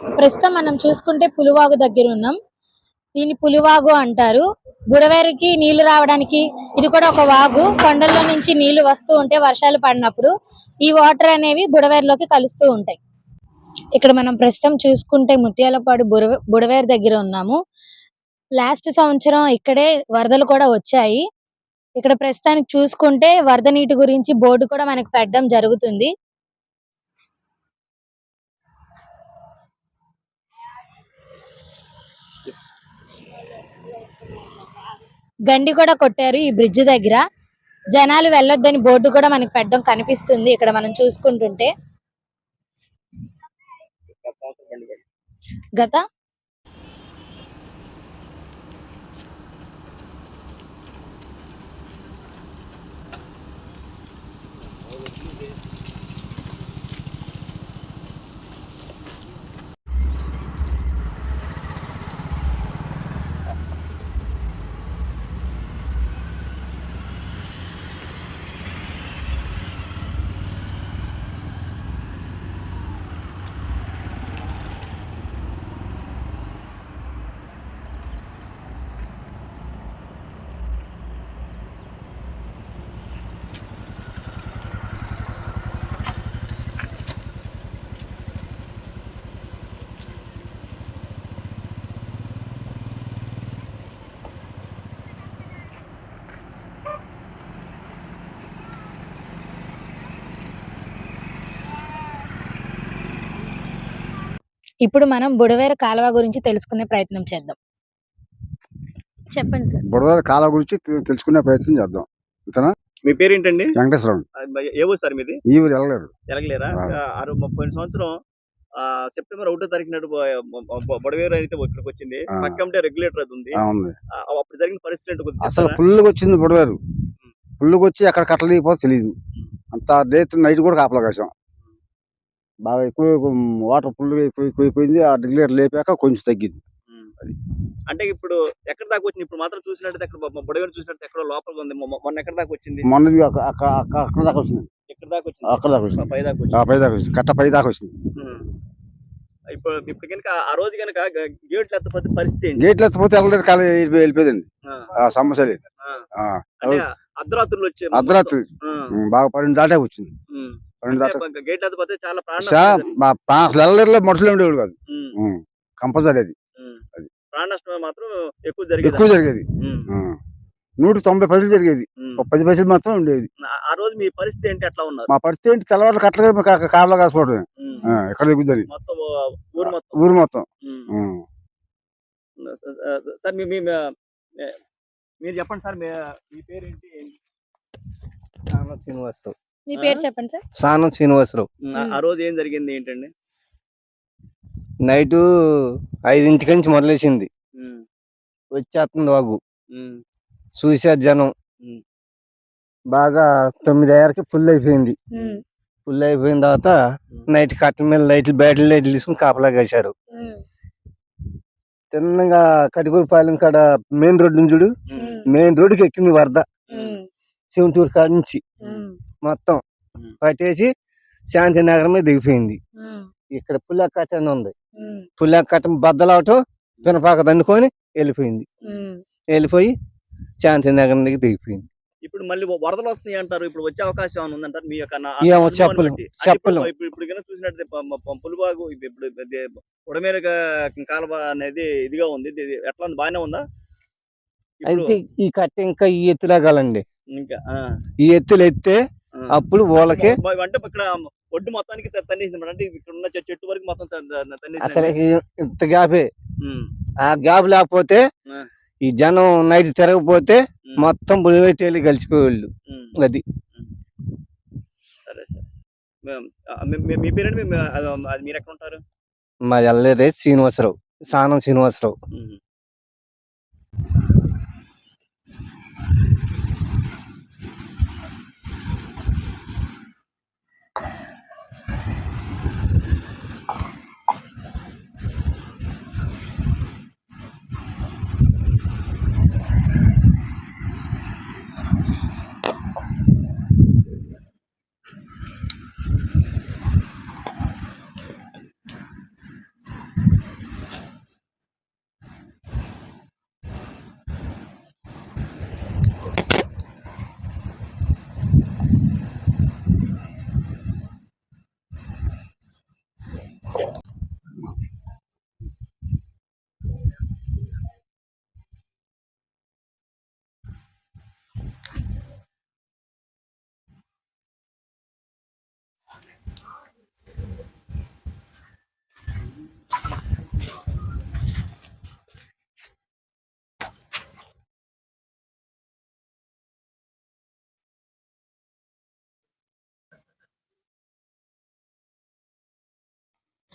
ప్రస్తుతం మనం చూసుకుంటే పులివాగు దగ్గర ఉన్నాం. దీన్ని పులివాగు అంటారు. బుడవేరుకి నీళ్ళు రావడానికి ఇది కూడా ఒక వాగు. కొండల్లో నుంచి నీళ్ళు వస్తూ ఉంటే వర్షాలు పడినప్పుడు ఈ వాటర్ అనేవి బుడవేరులోకి కలుస్తూ ఉంటాయి. ఇక్కడ మనం ప్రస్తుతం చూసుకుంటే ముత్యాలపాడు బుడవ బుడవేరు దగ్గర ఉన్నాము. లాస్ట్ సంవత్సరం ఇక్కడే వరదలు కూడా వచ్చాయి. ఇక్కడ ప్రస్తుతానికి చూసుకుంటే వరద నీటి గురించి బోర్డు కూడా మనకు పెట్టడం జరుగుతుంది. గండి కూడా కొట్టారు ఈ బ్రిడ్జ్ దగ్గర. జనాలు వెళ్ళొద్దని బోర్డు కూడా మనకి పెట్టడం కనిపిస్తుంది ఇక్కడ మనం చూసుకుంటుంటే. గత ఇప్పుడు మనం బుడవేరు కాలువ గురించి తెలుసుకునే ప్రయత్నం చేద్దాం. చెప్పండి సార్. బుడదల కాలం గురించి తెలుసుకునే ప్రయత్నం చేద్దాం. మీ పేరేంటండి? వెంకటేశ్వరం అది మరి ఏ ఊరు సార్ మీది? ఈ ఊరు వెళ్ళలేరు. ఆ, ఆరు ముప్పై సంవత్సరం ఆ, సెప్టెంబర్ ఒకటో తారీఖు నాడు బొడవేరు అయితే ఇక్కడికి వచ్చింది. పక్కంటే రెగ్యులేటర్ అది ఉంది. అప్పుడు జరిగిన పరిస్థితి అసలు? ఫుల్గా వచ్చింది బుడవేరు. ఫుల్గా వచ్చి అక్కడ కట్టలు దిగిపోతే తెలియదు అంత డేట్ నైట్ కూడా కాపలా కాసాం బాగా ఎక్కువ వాటర్ ఫుల్గా ఎక్కువ ఎక్కువైపోయింది ఆ డిగ్లేటర్ లేపాక కొంచెం తగ్గింది. ఉమ్. అంటే ఇప్పుడు ఎక్కడ దాకా వచ్చింది? ఇప్పుడు మాత్రం చూసినట్టు అక్కడ బొ- బొడవేరు చూసినట్టు ఎక్కడో లోపల ఉంది. మొన్న ఎక్కడ దాకా వచ్చింది? మొన్నది అక్క- అక్క- అక్క- అక్కడ దాకా వచ్చింది. ఎక్కడ దాకా వచ్చింది? అక్కడ దాకా వచ్చింది. పై దాకా వచ్చింది. పై దాకా వచ్చింది. కట్ట పై దాకా వచ్చింది. ఇప్పుడు ఇప్పుడు కనుక ఆ రోజు కనుక గేట్లు ఎత్తపోతే పరిస్థితి గేట్లు ఎత్తపోతే వెళ్ళలేదు కాలం వెళ్ళిపోయిందండి. సమస్య లేదు. అర్ధరాత్రులు వచ్చే అర్ధరాత్రి. బాగా పన్నెండు దాటే వచ్చింది. గేట్ చాలా మా వెళ్ళలేరులో మనుషులు ఉండేవాడు కాదు. కంపల్సరీ అది. అది. ప్రాణ మాత్రం ఎక్కువ జరిగేది ఎక్కువ జరిగేది. నూట తొంభై పైసలు జరిగేది. ఒక పది పైసలు మాత్రం ఉండేది. ఆ- రోజు మీ పరిస్థితి ఏంటి ఎట్లా ఉన్నారు? మా పరిస్థితి ఏంటి? తెల్లవారు కట్టలు కాపలా కాసుకోవడం. ఎక్కడ దిగుద్దని ఊరు మొత్తం. సార్ మీ మీరు చెప్పండి సార్ మీ మీ పేరేంటి? సానం శ్రీనివాసరావు మీ పేరు చెప్పండి సార్. సానం శ్రీనివాసరావు. ఆ- ఆ రోజు ఏం జరిగింది ఏంటండి? నైట్ ఐదింటికి నుంచి మొదలేసింది. వచ్చేస్తుంది వాగు. చూసే జనం. బాగా తొమ్మిది అయ్యారికి ఫుల్ అయిపోయింది. ఫుల్ అయిపోయిన తర్వాత. నైట్ కట్టల మీద లైట్లు బ్యాటరీ లైట్లు తీసుకుని కాపలా కాశారు. తిన్నగా కటికూరుపాలెం కాడ మెయిన్ రోడ్డు నుంచి చూడు. మెయిన్ రోడ్డుకి ఎక్కింది వరద. శివంతూరు కాడ నుంచి. మొత్తం. పట్టేసి శాంతినగరం మీద దిగిపోయింది ఇక్కడ పుల్లక్కట్ట అని ఉంది పుల్లక్కట్ట బద్దలవటం పినపాక దండుకొని వెళ్ళిపోయింది. వెళ్ళిపోయి శాంతినగరం దగ్గర దిగిపోయింది. ఇప్పుడు మళ్ళీ వరదలు వస్తున్నాయి అంటారు. ఇప్పుడు వచ్చే అవకాశం ఏమైనా ఉందంటారు? మీ యొక్క నా- ఏమో అనుమానం చెప్పలేం, బట్టి. అంటే చెప్పలేం. ఇప్పుడు కనుక చూసినట్టు పులిబాగు ఇది ఇప్పుడు ఉడమేర కాలువ అనేది ఇదిగా ఉంది. ఎట్లా ఉంది? బాగానే ఉందా? అయితే ఈ కట్ట ఇంకా ఈ ఎత్తులాగాలండి. ఇంకా ఈ ఎత్తులు ఎత్తే. అప్పుడు వాళ్ళకి అంటే ఇక్కడ ఒడ్డు మొత్తానికి తన్నేసింది. అంటే ఇక్కడ ఉన్న చె- చెట్టు వరకు మొత్తం అసలు ఇంత గ్యాపే ఆ గ్యాప్ లేకపోతే. ఈ జనం నైట్ తిరగపోతే మొత్తం బులివెట్టేళ్ళు కలిసిపోయేవాళ్ళు ఉమ్. అది. సరే సరే. మేం- మీరు ఎక్కడ ఉంటారు? మా ఎల్లరే శ్రీనివాసరావు. సానం శ్రీనివాసరావు.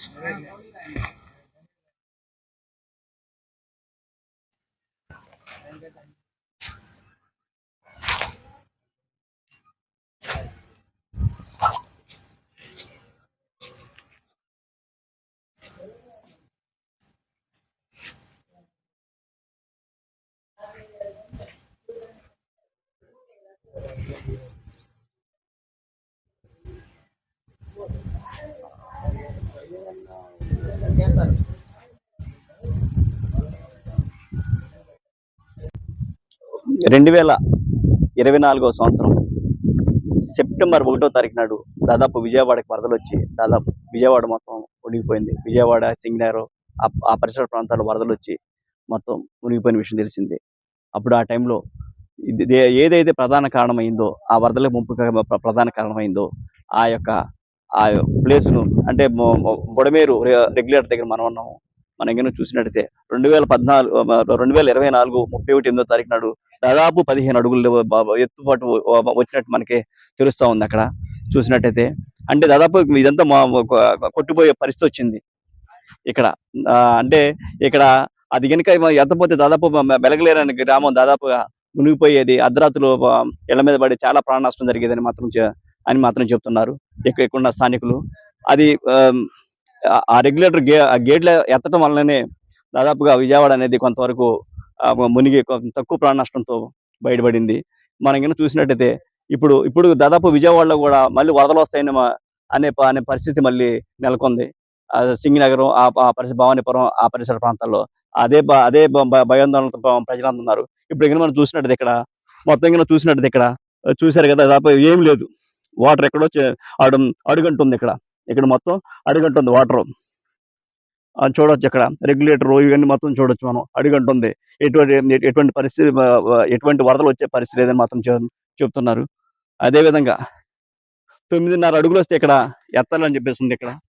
没问题 రెండు వేల ఇరవై నాలుగో సంవత్సరం సెప్టెంబర్ ఒకటో తారీఖు నాడు దాదాపు విజయవాడకి వరదలు వచ్చి దాదాపు విజయవాడ మొత్తం మునిగిపోయింది. విజయవాడ సింగనారు ఆ- పరిసర ప్రాంతాల్లో వరదలు వచ్చి మొత్తం మునిగిపోయిన విషయం తెలిసింది. అప్పుడు ఆ టైంలో ఇది ఏదైతే ప్రధాన కారణమైందో ఆ వరదలకు ముంపు ప్రధాన కారణమైందో ఆ యొక్క ఆ ప్లేస్ను అంటే బొడమేరు రెగ్యులేటర్ దగ్గర మనం ఉన్నాము మనం కనుక చూసినట్టయితే రెండు వేల పద్నాలుగు రెండు వేల ఇరవై నాలుగు ముప్పై ఒకటి ఎనిమిదో తారీఖు నాడు దాదాపు పదిహేను అడుగులు ఎత్తుబాటు ఎత్తుపాటు వచ్చినట్టు మనకి తెలుస్తా ఉంది అక్కడ చూసినట్టయితే. అంటే దాదాపు ఇదంతా మా కొట్టుపోయే పరిస్థితి వచ్చింది ఇక్కడ. అంటే ఇక్కడ అది కనుక ఎంతపోతే దాదాపు వెలగలేరని గ్రామం దాదాపుగా మునిగిపోయేది. అర్ధరాత్రులు ఇళ్ళ మీద పడి చాలా ప్రాణ నష్టం జరిగేదని మాత్రం అని మాత్రం చెప్తున్నారు. ఇక్కడ ఉన్న స్థానికులు. అది ఆ- రెగ్యులేటర్ గే ఆ గేట్ల ఎత్తడం వల్లనే దాదాపుగా విజయవాడ అనేది కొంతవరకు మునిగి తక్కువ ప్రాణ నష్టంతో బయటపడింది. మనం కనుక చూసినట్టయితే ఇప్పుడు ఇప్పుడు దాదాపు విజయవాడలో కూడా మళ్ళీ వరదలు వస్తాయని అనే ప- అనే పరిస్థితి మళ్ళీ నెలకొంది. ఆ సింగినగరం ఆ పరిసర భవానీపురం ఆ పరిసర ప్రాంతాల్లో అదే అదే భయాందోళనతో ప- ప్రజలందరూ. ఉన్నారు ఇప్పుడు ఇక్కడ మనం చూసినట్టయితే ఇక్కడ మొత్తం కనుక చూసినట్టయితే ఇక్కడ చూశారు కదా దాదాపు ఏం లేదు. వాటర్ ఎక్కడో చే- అడు అడుగంటుంది ఇక్కడ. ఇక్కడ మొత్తం అడుగంటుంది వాటర్. చూడొచ్చు ఇక్కడ. రెగ్యులేటర్ ఇవన్నీ మొత్తం చూడొచ్చు మనం. అడుగంటుంది. ఎటువంటి ఎటువంటి పరిస్థితి ఎటువంటి వరదలు వచ్చే పరిస్థితి లేదని మాత్రం చెప్తున్నారు. అదే విధంగా తొమ్మిదిన్నర అడుగులు వస్తే ఇక్కడ ఎత్తాలని చెప్పేసి ఉంది ఇక్కడ.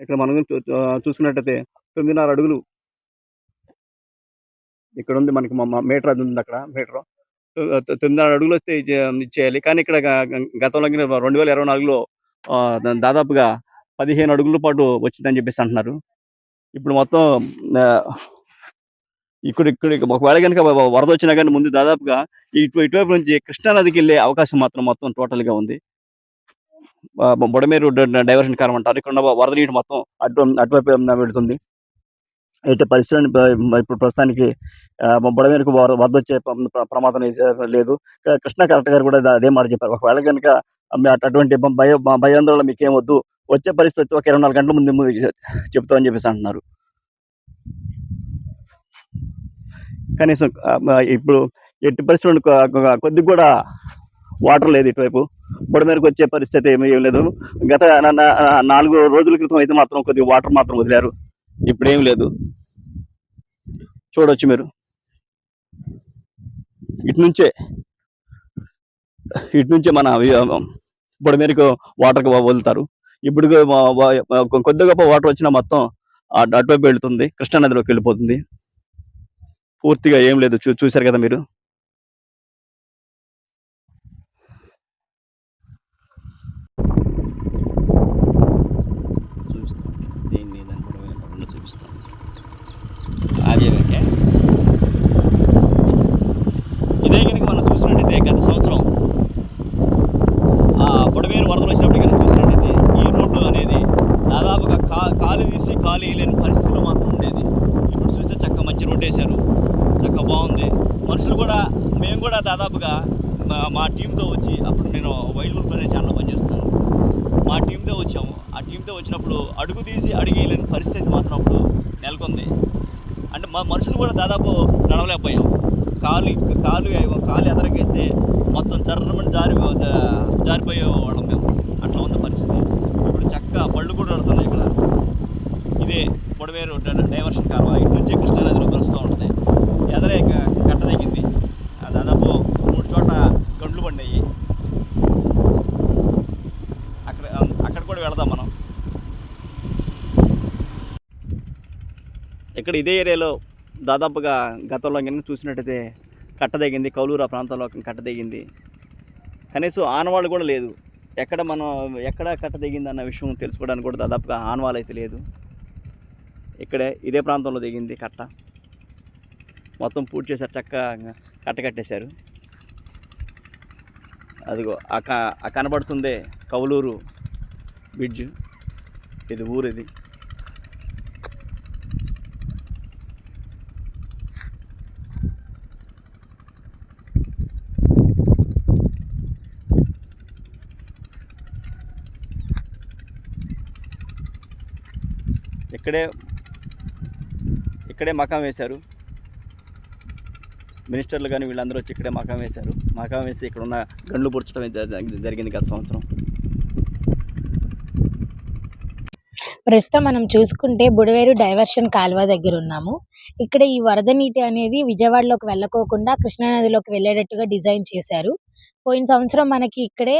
ఇక్కడ మనం చూ- చూసుకున్నట్టయితే తొమ్మిదిన్నర అడుగులు. ఇక్కడ ఉంది మనకి మా మీటర్ అది ఉంది అక్కడ మీటర్. తొమ్మిదిన్నర అడుగులు వస్తే ఇచ్చేయాలి. కానీ ఇక్కడ గతంలో రెండు వేల ఇరవై నాలుగులో దాదాపుగా పదిహేను అడుగుల పాటు వచ్చిందని చెప్పేసి అంటున్నారు. ఇప్పుడు మొత్తం ఇక్కడ ఇక్కడ ఒకవేళ కనుక వరద వచ్చినా కానీ ముందు దాదాపుగా ఇటు ఇటువైపు నుంచి కృష్ణానదికి వెళ్ళే అవకాశం మాత్రం మొత్తం టోటల్గా ఉంది బొడమేరు డైవర్షన్ కారం అంటారు. ఇక్కడ ఉన్న వరద నీటి మొత్తం అటు అటువైపు వెళుతుంది. అయితే పరిస్థితి ఇప్పుడు ప్రస్తుతానికి బుడమేరకు బొడమేరుకు వరద వచ్చే ప్ర- ప్రమాదం లేదు. కృష్ణ కలెక్టర్ గారు కూడా అదే మాట చెప్పారు. ఒకవేళ కనుక అటువంటి భయ భయాందోళన మీకు ఏమొద్దు వచ్చే పరిస్థితి ఒక ఇరవై నాలుగు గంటల ముందు ముందు చెప్తామని చెప్పేసి అంటున్నారు. కనీసం ఇప్పుడు ఎట్టి పరిస్థితులు కొద్ది కొద్దిగా కూడా వాటర్ లేదు ఇటువైపు. బుడమేరకు వచ్చే పరిస్థితి ఏమీ ఏం లేదు. గత నాలుగు రోజుల క్రితం అయితే మాత్రం కొద్దిగా వాటర్ మాత్రం వదిలారు. ఇప్పుడు ఏం లేదు. చూడొచ్చు మీరు. ఇటు నుంచే ఇటు నుంచే మన బుడమేరకు వాటర్ వదులుతారు ఇప్పుడు కొద్ది గొప్ప వాటర్ వచ్చినా మొత్తం అటు- అటువైపు వెళుతుంది. కృష్ణానదిలోకి వెళ్ళిపోతుంది. పూర్తిగా ఏం లేదు. చూ చూశారు కదా మీరు చూపిస్తాను దీన్ని దాన్ని కూడా వినపడకుండా చూపిస్తాను అదే ఓకే ఇదే కనుక మనం చూసినట్టయితే గత సంవత్సరం ఆ బుడమేరు వరదలు వచ్చినప్పుడు కనుక చూసినట్టయితే ఈ రోడ్డు అనేది దాదాపుగా కా కాలు తీసి కాలు వేయలేని పరిస్థితిలో మాత్రం ఉండేది ఇప్పుడు చూస్తే కొట్టేశారు మంచి వేశారు చక్క బాగుంది. మనుషులు కూడా మేము కూడా దాదాపుగా మా- మా టీంతో వచ్చి అప్పుడు నేను వైల్డ్ వుల్ఫ్ అనే ఛానల్ పనిచేస్తున్నాను. మా టీంతో వచ్చాము. ఆ టీంతో వచ్చినప్పుడు అడుగు తీసి అడిగేయలేని పరిస్థితి మాత్రం అప్పుడు నెలకొంది. అంటే మా మనుషులు కూడా దాదాపు నడవలేకపోయాం. కాలు కాలు కాలు ఎదరకేస్తే మొత్తం చర్రమని జారి జారిపోయే వాళ్ళం మేము అట్లా ఉంది పరిస్థితి ఇప్పుడు చక్క బళ్ళు కూడా వెళ్తున్నాయి ఇక్కడ ఇదే పొడవేరు డ- డైవర్షన్ కాలువ ఇటు నుంచి కృష్ణానదిలో కలుస్తూ ఉంటుంది ఎదరే క- కట్ట తగ్గింది ఆ దాదాపు మూడు చోట్ల గండ్లు పడినాయి అక్కడ అక్కడ కూడా వెళదాం మనం ఇక్కడ ఇదే ఏరియాలో దాదాపుగా గతంలో కనుక చూసినట్టయితే కట్ట తెగింది కౌలూరు ఆ ప్రాంతంలో కట్టదగింది. కనీసం ఆనవాళ్ళు కూడా లేదు. ఎక్కడ మనం ఎక్కడ కట్టదగింది అన్న విషయం తెలుసుకోవడానికి కూడా దాదాపుగా ఆనవాళ్ళు అయితే లేదు. ఇక్కడే ఇదే ప్రాంతంలో దిగింది కట్ట. మొత్తం పూర్తి చేశారు చక్కగా కట్ట కట్టేశారు. అదిగో కనబడుతుందే కౌలూరు బ్రిడ్జ్. ఇది ఊరు ఇది ఇక్కడే ఇక్కడే మకాం వేశారు. మినిస్టర్లు కానీ వీళ్ళందరూ వచ్చి ఇక్కడే మకాం వేశారు. మకాం వేసి ఇక్కడ ఉన్న గండ్లు పొడ్చడం జరిగింది గత సంవత్సరం. ప్రస్తుతం మనం చూసుకుంటే బుడవేరు డైవర్షన్ కాలువ దగ్గర ఉన్నాము. ఇక్కడ ఈ వరద నీటి అనేది విజయవాడలోకి వెళ్ళకోకుండా కృష్ణానదిలోకి వెళ్ళేటట్టుగా డిజైన్ చేశారు. పోయిన సంవత్సరం మనకి ఇక్కడే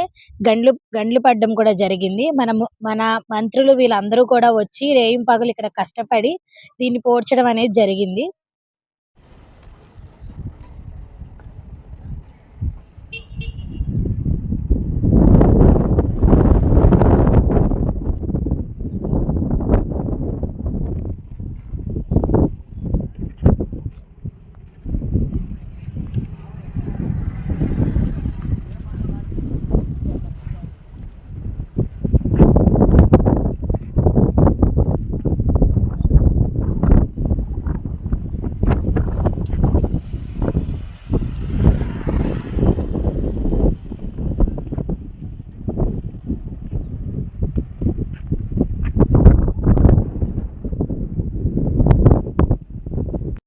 గండ్లు గండ్లు పడడం కూడా జరిగింది. మనము మన మంత్రులు వీళ్ళందరూ కూడా వచ్చి రేయింపగలు ఇక్కడ కష్టపడి దీన్ని పోడ్చడం అనేది జరిగింది.